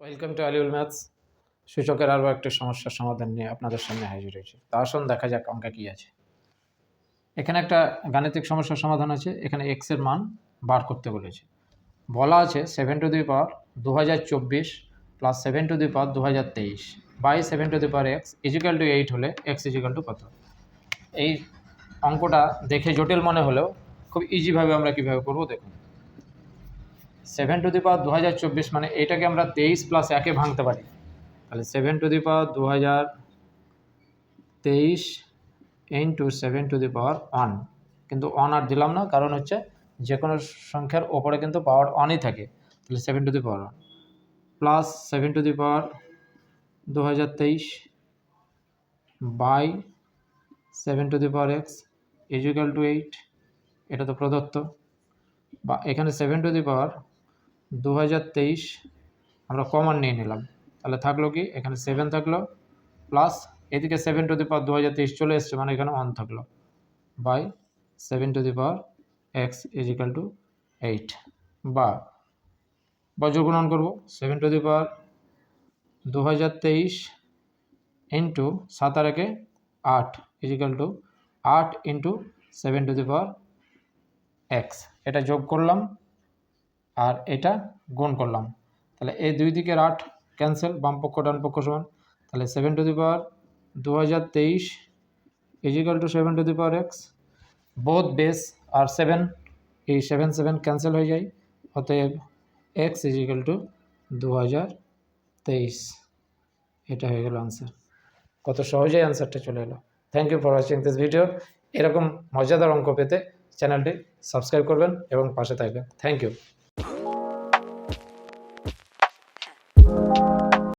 Welcome to আলিউল maths সূচকের আরও একটি সমস্যার সমাধান নিয়ে আপনাদের সামনে হাজির হয়েছে। তা আসুন দেখা যাক অঙ্কে কী আছে। এখানে একটা গাণিতিক সমস্যার সমাধান আছে। এখানে এক্সের মান বার করতে বলেছে। বলা আছে সেভেন টু দি পাওয়ার দু হাজার চব্বিশ plus seven to the power দু হাজার তেইশ by seven to the power x is equal to eight হলে এক্স ইজিক্যাল টু কত? এই অঙ্কটা দেখে জটিল মনে হলেও খুব ইজিভাবে আমরা কীভাবে করব দেখুন। সেভেন টু দি পাওয়ার দু হাজার চব্বিশ মানে এটাকে আমরা তেইশ প্লাস একে ভাঙতে পারি। তাহলে সেভেন টু দি পাওয়ার দু হাজার তেইশ into seven to the power one কিন্তু ওয়ান আর দিলাম না, কারণ হচ্ছে যে কোনো সংখ্যার ওপরে কিন্তু পাওয়ার ওয়ানই থাকে। তাহলে seven to the power one plus seven to the power দু হাজার তেইশ by seven to the power x is equal to eight এটা তো প্রদত্ত। বা এখানে সেভেন টু দি পাওয়ার দু হাজার তেইশ আমরা কমন নিয়ে নিলাম। তাহলে থাকল কি? এখানে সেভেন থাকল প্লাস এদিকে সেভেন টু দি পাওয়ার দু হাজার তেইশ চলে এসছে মানে এখানে ওয়ান থাকল by seven to the power x is equal to eight বা বজ্রগুণন করব সেভেন টু দি পাওয়ার দু হাজার তেইশ ইন্টু সাত আর একে আট ইজিক্যাল টু আট into seven to the power x এটা যোগ করলাম আর এটা গুণ করলাম। তাহলে এই দুই দিকের আট ক্যান্সেল বাম পক্ষ, ডান পক্ষ সমান। তাহলে সেভেন টু দি পাওয়ার দু হাজার তেইশ is equal to seven to the power x both base R seven এই সেভেন সেভেন ক্যান্সেল হয়ে যায়। অতএব এক্স ইজিক্যাল টু দু হাজার তেইশ। এটা হয়ে গেল আনসার কত সহজেই আনসারটা চলে এলো। Thank you for watching this video এরকম মজাদার অঙ্ক পেতে চ্যানেলটি সাবস্ক্রাইব করবেন এবং পাশে থাকবেন। Thank you